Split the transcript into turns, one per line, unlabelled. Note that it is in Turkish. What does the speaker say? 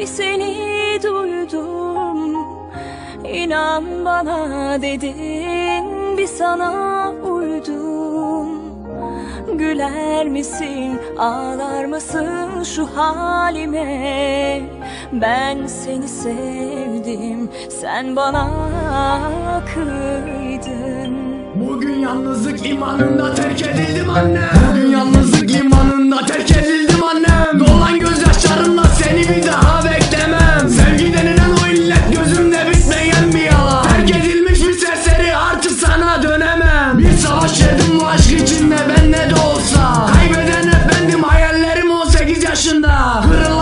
bir seni duydum. İnan bana dedin bir sana uydum. Güler misin ağlar mısın şu halime? Ben seni sevdim sen bana kıydın
Bugün yalnızlık imanında terk edildim anne. Bugün yalnızlık imanında terk edildim annem Dolan gözyaşlarımla seni bir daha başında Kırılan